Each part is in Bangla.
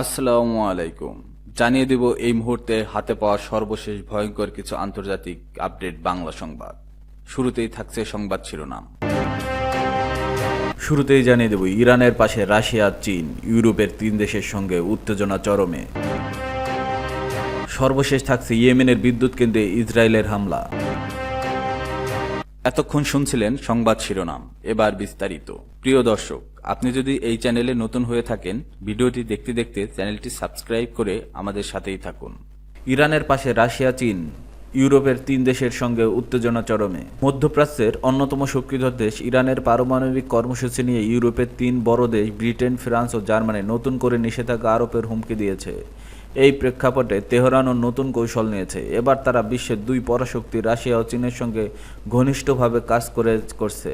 আসসালামু আলাইকুম। জানিয়ে দেব এই মুহূর্তে হাতে পাওয়া সর্বশেষ ভয়ঙ্কর কিছু আন্তর্জাতিক আপডেট বাংলা সংবাদ। শুরুতেই থাকছে সংবাদ শিরোনাম। শুরুতেই জানিয়ে দেব, ইরানের পাশে রাশিয়া, চীন, ইউরোপের তিন দেশের সঙ্গে উত্তেজনা চরমে। সর্বশেষ থাকছে ইয়েমেনের বিদ্যুৎ কেন্দ্রে ইসরায়েলের হামলা। এতক্ষণ শুনছিলেন সংবাদ শিরোনাম। এবার বিস্তারিত। প্রিয় দর্শক, আপনি যদি এই চ্যানেলে নতুন হয়ে থাকেন, ভিডিওটি দেখতে দেখতে চ্যানেলটি সাবস্ক্রাইব করে আমাদের সাথেই থাকুন। ইরানের পাশে রাশিয়া, চীন, ইউরোপের তিন দেশের সঙ্গে উত্তেজনা চরমে। মধ্যপ্রাচ্যের অন্যতম শক্তিধর দেশ ইরানের পারমাণবিক কর্মসূচি নিয়ে ইউরোপের তিন বড় দেশ, ব্রিটেন, ফ্রান্স ও জার্মানি নতুন করে নিষেধাজ্ঞা আরোপের হুমকি দিয়েছে। এই প্রেক্ষাপটে তেহরানও নতুন কৌশল নিয়েছে। এবার তারা বিশ্বের দুই পরাশক্তি, রাশিয়া ও চীনের সঙ্গে ঘনিষ্ঠভাবে কাজ করে করছে।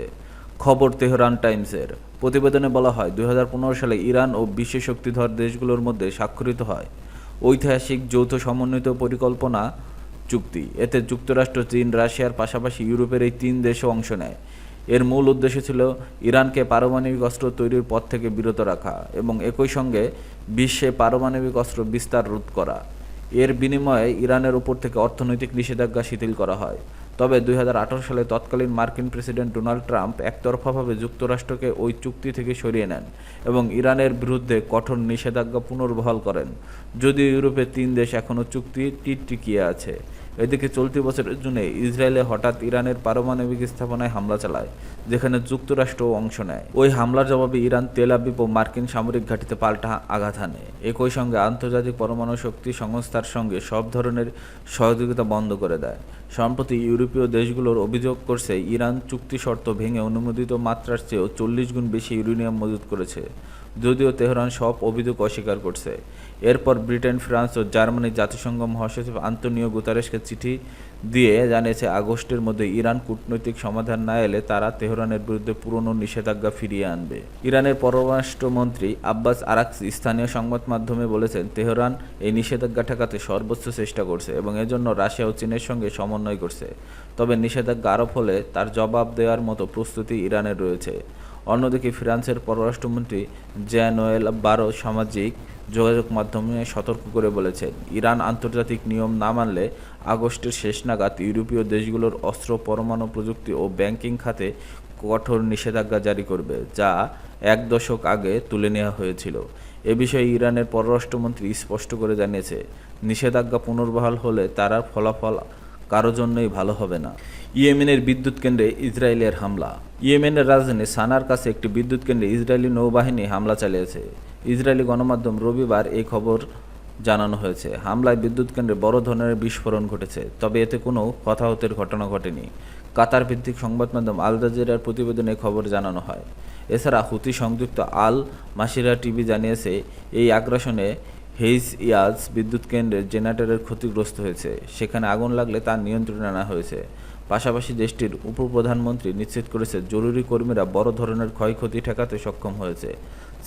খবর তেহরান টাইমসের। প্রতিবেদনে বলা হয়, দুই হাজার পনেরো সালে ইরান ও বিশ্ব শক্তিধর দেশগুলোর মধ্যে স্বাক্ষরিত হয় ঐতিহাসিক যৌথ সমন্বিত পরিকল্পনা চুক্তি। এতে যুক্তরাষ্ট্র, চীন, রাশিয়ার পাশাপাশি ইউরোপের এই তিন দেশও অংশ নেয়। এর মূল উদ্দেশ্য ছিল ইরানকে পারমাণবিক অস্ত্র তৈরির পথ থেকে বিরত রাখা এবং একই সঙ্গে বিশ্বে পারমাণবিক অস্ত্র বিস্তার রোধ করা। এর বিনিময়ে ইরানের উপর থেকে অর্থনৈতিক নিষেধাজ্ঞা শিথিল করা হয়। তবে দুই হাজার আঠারো সালে তৎকালীন মার্কিন প্রেসিডেন্ট ডোনাল্ড ট্রাম্প একতরফাভাবে যুক্তরাষ্ট্রকে ওই চুক্তি থেকে সরিয়ে নেন এবং ইরানের বিরুদ্ধে কঠোর নিষেধাজ্ঞা পুনর্বহাল করেন। যদিও ইউরোপের তিন দেশ এখনও চুক্তি টিকিয়ে আছে। এদিকে চলতি বছরের জুনে ইসরায়েলে হঠাৎ ইরানের পারমাণবিক স্থাপনায় হামলা চালায়, যেখানে যুক্তরাষ্ট্রও অংশ নেয়। ওই হামলার জবাবে ইরান তেল আবিব ও মার্কিন সামরিক ঘাঁটিতে পাল্টা আঘাত হানে। একই সঙ্গে আন্তর্জাতিক পরমাণু শক্তি সংস্থার সঙ্গে সব ধরনের সহযোগিতা বন্ধ করে দেয়। সম্প্রতি ইউরোপীয় দেশগুলোর অভিযোগ করছে, ইরান চুক্তি শর্ত ভেঙে অনুমোদিত মাত্রার চেয়েও চল্লিশ গুণ বেশি ইউরেনিয়াম মজুত করেছে, যদিও তেহরান সব অভিযোগ অস্বীকার করছে। এরপর ব্রিটেন, ফ্রান্স ও জার্মানির জাতিসংঘ মহাসচিব আন্তনিও গুতারেসকে চিঠি দিয়ে জানিয়েছে, আগস্টের মধ্যে ইরান কূটনৈতিক সমাধান না এলে তারা তেহরানের বিরুদ্ধে পুরনো নিষেধাজ্ঞা ফিরিয়ে আনবে। ইরানের পররাষ্ট্রমন্ত্রী আব্বাস আরাকসি স্থানীয় সংবাদ মাধ্যমে বলেছেন, তেহরান এই নিষেধাজ্ঞা ঠেকাতে সর্বোচ্চ চেষ্টা করছে এবং এজন্য রাশিয়া ও চীনের সঙ্গে সমন্বয় করছে। তবে নিষেধাজ্ঞা আরোপ হলে তার জবাব দেওয়ার মতো প্রস্তুতি ইরানের রয়েছে। অন্যদিকে ফ্রান্সের পররাষ্ট্রমন্ত্রী জ্যানোয়েল বারো সামাজিক যোগাযোগ মাধ্যমে সতর্ক করে বলেছেন ইরান আন্তর্জাতিক নিয়ম না মানলে আগস্টের শেষ নাগাদ ইউরোপীয় দেশগুলোর অস্ত্র, পরমাণু প্রযুক্তি ও ব্যাংকিং খাতে কঠোর নিষেধাজ্ঞা জারি করবে, যা এক দশক আগে তুলে নেওয়া হয়েছিল। এ বিষয়ে ইরানের পররাষ্ট্রমন্ত্রী স্পষ্ট করে জানিয়েছে, নিষেধাজ্ঞা পুনর্বহাল হলে তারা ফলাফল কারও জন্যই ভালো হবে না। ইয়েমেনের বিদ্যুৎ কেন্দ্রে ইসরায়েলের হামলা। ইয়েমেনের রাজধানী সানার কাছে একটি বিদ্যুৎ কেন্দ্রে ইসরায়েলি নৌবাহিনী হামলা চালিয়েছে। ইসরায়েলি গণমাধ্যম রবিবার এই খবর জানানো হয়েছে। হামলায় বিদ্যুৎ কেন্দ্রে বড় ধরনের বিস্ফোরণ ঘটেছে, তবে এতে কোনো হতাহতের ঘটনা ঘটেনি। কাতার ভিত্তিক সংবাদ মাধ্যম আল জাজিরার প্রতিবেদনে খবর জানানো হয়। এছাড়া হুতি সংযুক্ত আল মাসিরা টিভি জানিয়েছে, এই আগ্রাসনে হেইস ইয়াজ বিদ্যুৎ কেন্দ্রের জেনারেটরের ক্ষতিগ্রস্ত হয়েছে। সেখানে আগুন লাগলে তার নিয়ন্ত্রণে আনা হয়েছে। পাশাপাশি দেশটির উপপ্রধানমন্ত্রী নিশ্চিত করেছে, জরুরি কর্মীরা বড় ধরনের ক্ষয়ক্ষতি ঠেকাতে সক্ষম হয়েছে।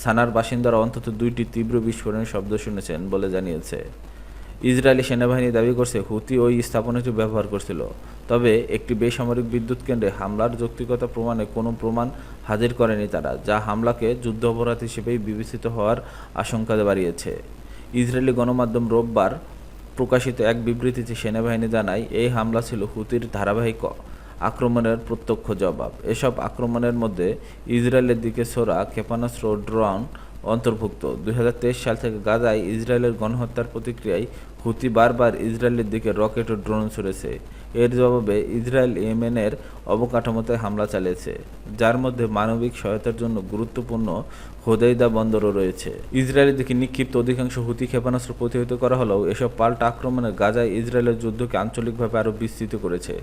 সানার বাসিন্দারা অন্তত দুইটি তীব্র বিস্ফোরণের শব্দ শুনেছেন বলে জানিয়েছে। ইসরায়েলি সেনাবাহিনী দাবি করছে, হুতি ওই স্থাপনাটি ব্যবহার করছিল। তবে একটি বেসামরিক বিদ্যুৎ কেন্দ্রে হামলার যৌক্তিকতা প্রমাণে কোনো প্রমাণ হাজির করেনি তারা, যা হামলাকে যুদ্ধাপরাধ হিসেবেই বিবেচিত হওয়ার আশঙ্কা বাড়িয়েছে। ইসরায়েলি গণমাধ্যম রোববার প্রকাশিত এক বিবৃতিতে সেনাবাহিনী জানায়, এই হামলা ছিল হুতির ধারাবাহিক আক্রমণের প্রত্যক্ষ জবাব। এসব আক্রমণের মধ্যে ইসরায়েলের দিকে ছোড়া ক্ষেপণাস্ত্র ড্রোন অন্তর্ভুক্ত। দুই হাজার তেইশ সাল থেকে গাজায় ইসরায়েলের গণহত্যার প্রতিক্রিয়ায় হুতি বারবার ইসরায়েলের দিকে রকেট ও ড্রোন ছুড়েছে। এর জবাবে ইসরায়েল ইয়েমেনের অবকাঠামোতে হামলা চালিয়েছে, যার মধ্যে মানবিক সহায়তার জন্য গুরুত্বপূর্ণ হোদাইদা বন্দরও রয়েছে। ইসরায়েলের দিকে নিক্ষিপ্ত অধিকাংশ হুতি ক্ষেপণাস্ত্র প্রতিহত করা হলেও এসব পাল্টা আক্রমণে গাজায় ইসরায়েলের যুদ্ধকে আঞ্চলিকভাবে আরও বিস্তৃত করেছে।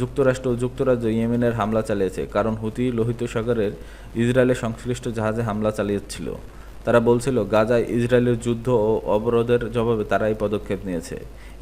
যুক্তরাষ্ট্র ও যুক্তরাজ্য ইয়েমেনের হামলা চালিয়েছে, কারণ হুতি লোহিত সাগরের ইসরায়েলের সংশ্লিষ্ট জাহাজে হামলা চালিয়েছিল। তারা বলছিল, গাজায় ইসরায়েলের যুদ্ধ ও অবরোধের জবাবে তারা এই পদক্ষেপ নিয়েছে।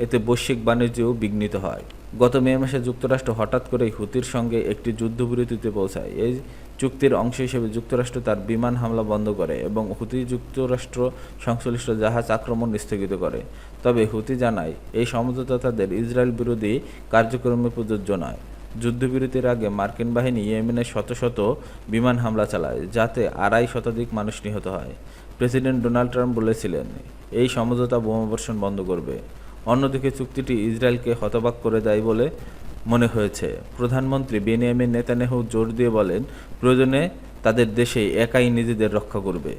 এতে বৈশ্বিক বাণিজ্যও বিঘ্নিত হয়। গত মে মাসে যুক্তরাষ্ট্র হঠাৎ করেই হুতির সঙ্গে একটি যুদ্ধবিরতিতে পৌঁছায়। এই চুক্তির অংশ হিসেবে যুক্তরাষ্ট্র তার বিমান হামলা বন্ধ করে এবং হুতি যুক্তরাষ্ট্র সংশ্লিষ্ট জাহাজ আক্রমণ স্থগিত করে। তবে হুতি জানায়, এই সমঝোতা তাদের ইসরায়েল বিরোধী কার্যক্রমে প্রযোজ্য নয়। যুদ্ধবিরতির আগে মার্কিন বাহিনী ইয়েমেনে শত শত বিমান হামলা চালায়, যাতে আড়াই শতাধিক মানুষ নিহত হয়। প্রেসিডেন্ট ডোনাল্ড ট্রাম্প বলেছিলেন, এই সমঝোতা বোমাবর্ষণ বন্ধ করবে। অন্যদিকে চুক্তিটি ইসরায়েলকে হতবাক করে দেয় বলে মনে হয়েছে। প্রধানমন্ত্রী বেনিয়ামিন নেতানিয়াহু জোর দিয়ে বলেন, প্রয়োজনে তাদের দেশেই একাই নিজেদের রক্ষা করবে।